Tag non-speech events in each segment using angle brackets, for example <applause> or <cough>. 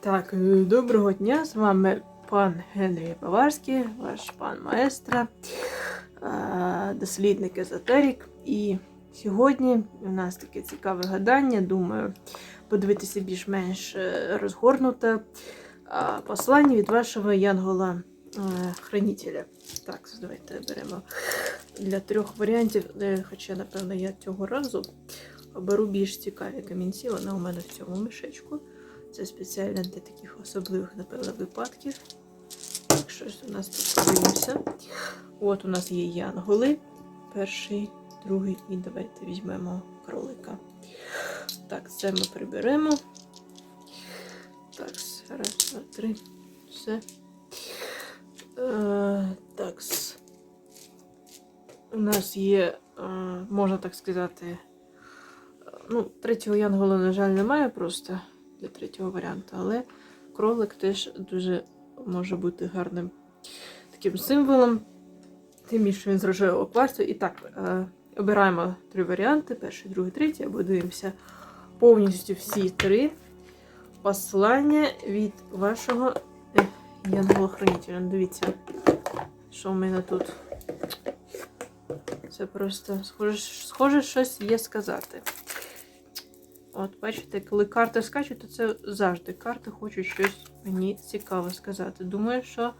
Так, е, доброго дня. З вами пан Генрій Баварський, ваш пан маестра, е, дослідник езотерік. І сьогодні у нас таке цікаве гадання. Думаю, подивитися більш-менш е, розгорнуте послання від вашого янгола хранителя. Так, давайте беремо для трьох варіантів, хоча, напевно, я цього разу оберу більш цікаві камінці. Вона у мене в цьому мішечку. Це спеціально для таких особливих, напевно, випадків. Так, щось у нас тут подивимося. От у нас є янголи. Перший, другий і давайте візьмемо кролика. Так, це ми приберемо. Так, раз, два, три. Все. Е, так. У нас є, е, можна так сказати, ну, третього янгола, на жаль, немає просто для третього варіанту, але кролик теж дуже може бути гарним таким символом. Тим більше він з рожевого. І так, е, обираємо три варіанти: перший, другий, третій, або дивимося повністю всі три послання від вашого е, янгола-хранителя. Ну, Дивіться, що в мене тут. Це просто схоже, схоже щось є сказати. От, бачите, коли карти скачуть, то це завжди карти хочуть щось мені цікаве сказати. Думаю, що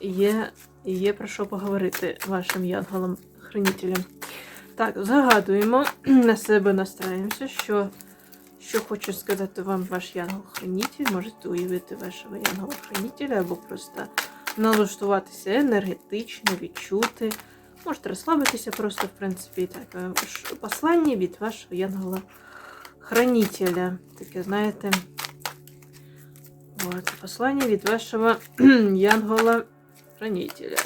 є, є про що поговорити вашим янголам-хранителям. Так, загадуємо, на себе настраємося, що, що хоче сказати вам ваш янгол-хранитель. Можете уявити вашого янгола-хранителя або просто налаштуватися енергетично, відчути. Можете розслабитися просто, в принципі, так. е, Послання від вашого янгола хранителя. Таке, знаєте. Вот, послання від вашого <clears throat> янгола хранителя.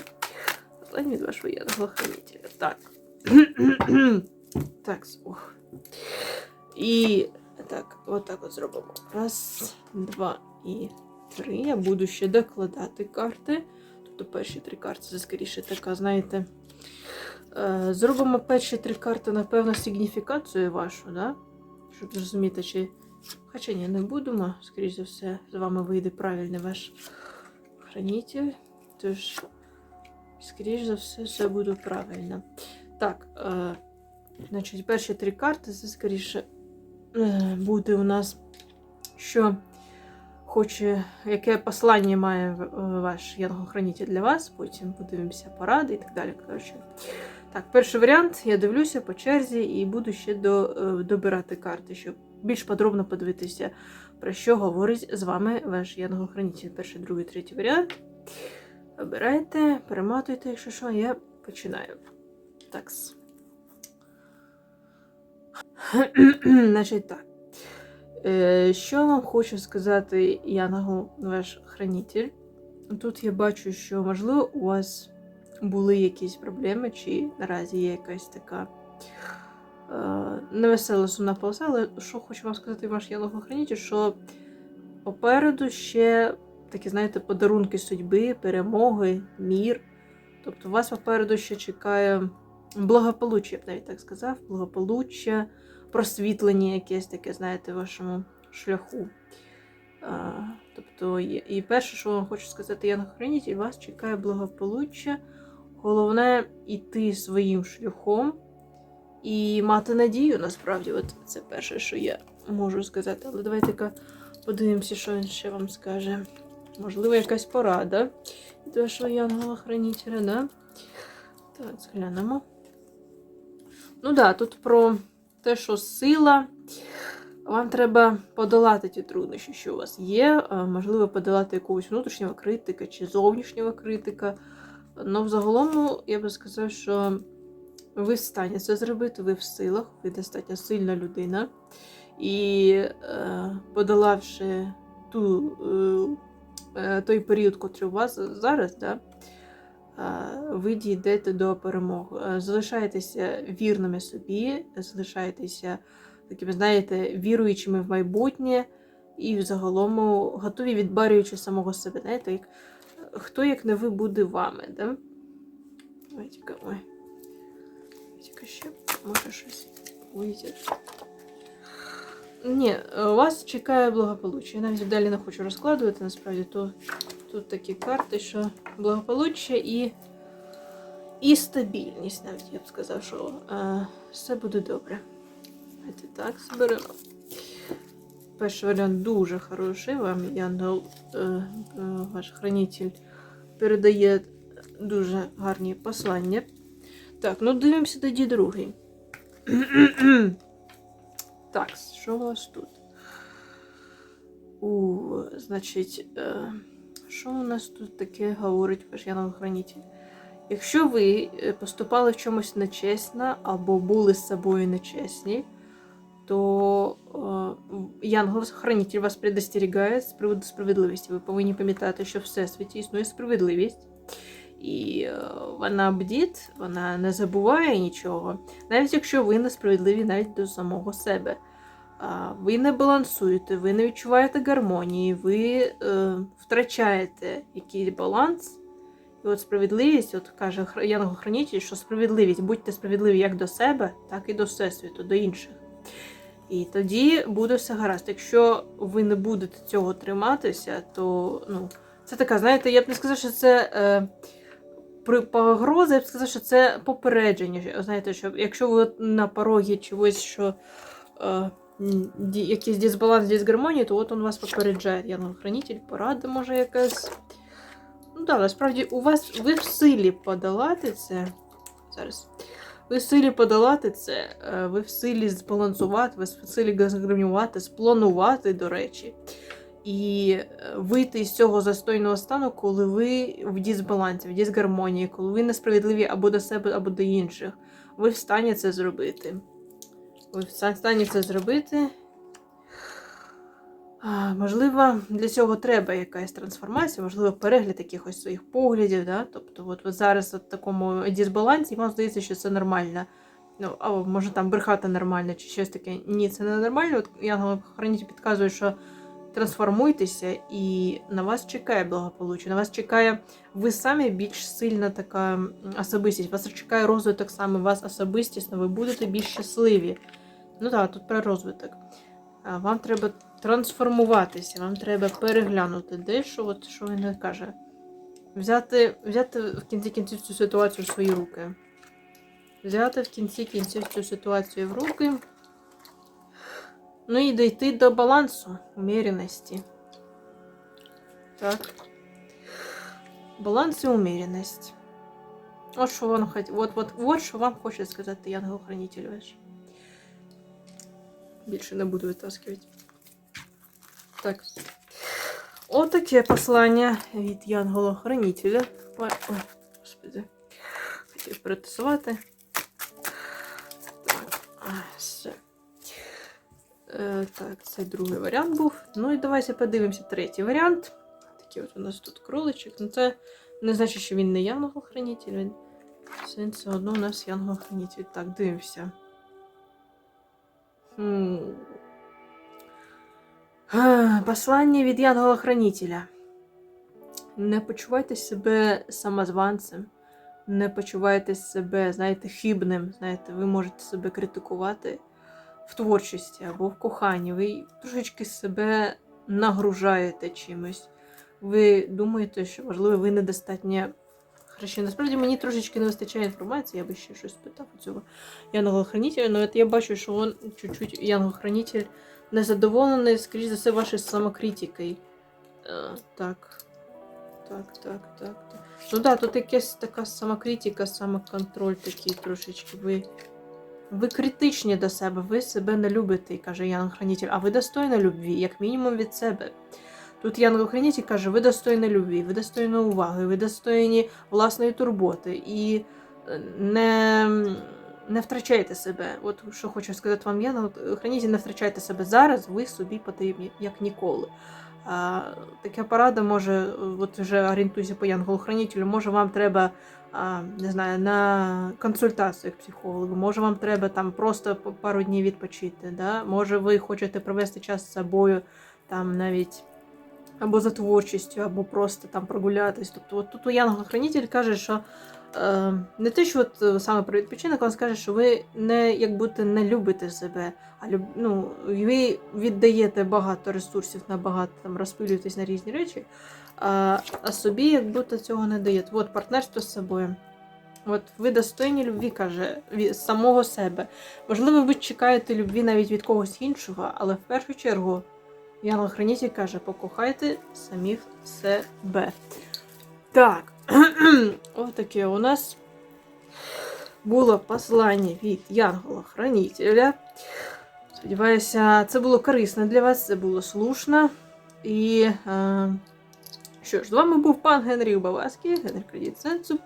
Послання від вашого янгола хранителя. Так. <clears throat> так, ох. І так, от так от зробимо. Раз, два і три. Я буду ще докладати карти. Тобто перші три карти це скоріше така, знаєте. е, Зробимо перші три карти, напевно, сигніфікацію вашу, да? Щоб зрозуміти, чи. Хоча ні, не будемо. Скоріше за все, з вами вийде правильний ваш хранитель. Тож, скоріш за все, все буде правильно. Так, е, значить, перші три карти це скоріше е, буде у нас, що хоче, яке послання має е, ваш янгол-хранитель для вас, потім подивимося поради і так далі. Коротше. Так, перший варіант я дивлюся по черзі і буду ще до, е, добирати карти, щоб більш подробно подивитися, про що говорить з вами ваш янгол-хранитель. Перший, другий, третій варіант. Обирайте, перематуйте, якщо що, я починаю. Такс. <clears throat> Значить так. Е, Що вам хочу сказати, Янгол, ваш хранитель? Тут я бачу, що, можливо, у вас були якісь проблеми, чи наразі є якась така е, невесела сумна полоса, але що хочу вам сказати, ваш янгол-хранитель, що попереду ще такі, знаєте, подарунки судьби, перемоги, мір. Тобто вас попереду ще чекає благополуччя, я б навіть так сказав, благополуччя, просвітлення якесь таке, знаєте, вашому шляху. А, тобто, і перше, що вам хочу сказати, я хранитель, вас чекає благополуччя. Головне йти своїм шляхом і мати надію, насправді, от це перше, що я можу сказати. Але давайте-ка подивимося, що він ще вам скаже. Можливо, якась порада від вашого янгола-хранителя, да? Так, зглянемо. Ну так, да, тут про те, що сила. Вам треба подолати ті труднощі, що у вас є. Можливо, подолати якогось внутрішнього критика чи зовнішнього критика. Ну, взагалом, ну, я би сказав, що ви в стані це зробити, ви в силах, ви достатньо сильна людина. І е, подолавши ту, е, е, той період, котрий у вас зараз, да, ви дійдете до перемоги. Е, Залишайтеся вірними собі, залишайтеся такими, знаєте, віруючими в майбутнє і взагалом готові відбарюючи самого себе. Знаєте, як хто як не ви буде вами, да? Давайте-ка, ой. Давайте-ка ще може щось вийде. Ні, е, вас чекає благополуччя. Я навіть далі не хочу розкладувати, насправді, то тут такі карти, що благополуччя і, і стабільність, навіть я б сказав, що е, все буде добре. Давайте так зберемо. Перший варіант дуже хороший. Вам Янгол, е, ваш хранитель, передає дуже гарні послання. Так, ну дивимося тоді другий. <clears throat> так, що у вас тут? У, значить, е, що у нас тут таке говорить ваш Янгол-хранитель? Якщо ви е, поступали в чомусь нечесно або були з собою нечесні, то е, Янгол-хранитель вас предостерігає з приводу справедливості. Ви повинні пам'ятати, що в всесвіті існує справедливість. І вона бдіт, вона не забуває нічого, навіть якщо ви несправедливі навіть до самого себе. Ви не балансуєте, ви не відчуваєте гармонії, ви е, втрачаєте якийсь баланс. І от справедливість, от каже Янгол-хранитель, що справедливість, будьте справедливі як до себе, так і до всесвіту, до інших. І тоді буде все гаразд. Якщо ви не будете цього триматися, то ну, це така, знаєте, я б не сказала, що це е, при погроза, я б сказала, що це попередження. Знаєте, що якщо ви на порогі чогось, що е, якийсь дисбаланс, дисгармонія, то от він вас попереджає. Янгол-хранитель, порада може якась. Ну так, насправді у вас ви в силі подолати це. Зараз. Ви в силі подолати це, е, ви в силі збалансувати, ви в силі газгримувати, спланувати, до речі. І е, вийти з цього застойного стану, коли ви в дисбалансі, в дисгармонії, коли ви несправедливі або до себе, або до інших. Ви в стані це зробити. Ви в стані це зробити. А, Можливо, для цього треба якась трансформація, можливо, перегляд якихось своїх поглядів. Да? Тобто, от ви зараз в такому дисбалансі, вам здається, що це нормально. Ну, або може там брехати нормально, чи щось таке. Ні, це не нормально. От я хранитель підказує, що трансформуйтеся, і на вас чекає благополуччя, на вас чекає ви самі більш сильна така особистість. Вас чекає розвиток саме вас особистісно, ви будете більш щасливі. Ну так, тут про розвиток. Вам треба трансформуватися, вам треба переглянути дещо, от що він каже. Взяти, взяти в кінці кінців цю ситуацію в свої руки. Взяти в кінці кінців цю ситуацію в руки. Ну і дійти до балансу, уміряності. Так. Баланс і уміряність. От що вам хот... от, от, от що вам хоче сказати Янгол-хранитель ваш. Більше не буду витаскивати. Так. Отаке послання від Янгола-хранителя. Ой, ой, господи. Хотів перетасувати. Так, все. Е, так, це другий варіант був. Ну і давайте подивимося третій варіант. Такий от у нас тут кроличок. Ну це не значить, що він не Янгол-хранитель, він все одно у нас Янгол-хранитель. Так, дивимося. Хм. Послання від Янгола-хранителя. Не почувайте себе самозванцем, не почувайте себе, знаєте, хибним. Знаєте, ви можете себе критикувати в творчості або в коханні. Ви трошечки себе нагружаєте чимось. Ви думаєте, що, можливо, ви недостатньо Краще, насправді мені трошечки не вистачає інформації, я би ще щось питав у цього Янгол-хранителя, але я бачу, що він чуть-чуть Янгол-хранитель незадоволений, скоріш за все, вашою самокритикою. Так. Так, так, так, так. Ну так, да, тут якась така самокритика, самоконтроль такий трошечки. Ви ви критичні до себе, ви себе не любите, каже Янгол-хранитель, а ви достойні любві, як мінімум від себе. Тут Янгол-хранитель каже, ви достойні любві, ви достойні уваги, ви достойні власної турботи і е, не, не втрачайте себе. От що хочу сказати вам, Янгол-хранитель, не втрачайте себе зараз, ви собі потрібні, як ніколи. А, Така порада може, от вже орієнтуйся по Янгол-хранителю, може вам треба. А, не знаю, на консультаціях психолога, може вам треба там просто пару днів відпочити. Да? Може, ви хочете провести час з собою, там навіть або за творчістю, або просто там прогулятись. Тобто, от тут Янгол-хранитель каже, що Е, не те, що от е, саме про відпочинок, він скаже, що ви не як будто не любите себе, а люб, ну, ви віддаєте багато ресурсів на багато там розпилюєтесь на різні речі, а, а собі як будто цього не даєте. От партнерство з собою. От ви достойні любві, каже, від самого себе. Можливо, ви чекаєте любві навіть від когось іншого, але в першу чергу Янгол Хранитель каже, покохайте самих себе. Так, <clears throat> отаке у нас було послання від Янгола Хранителя. Сподіваюся, це було корисно для вас, це було слушно. І е, що ж, з вами був пан Генрі Баваський, Генрі Кредит Сенсу,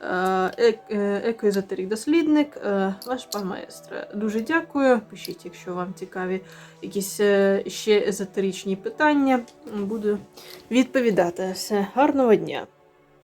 е, е, екоезотерик дослідник, е, ваш пан маестро. Дуже дякую. Пишіть, якщо вам цікаві якісь ще езотеричні питання. Буду відповідати. Все, гарного дня!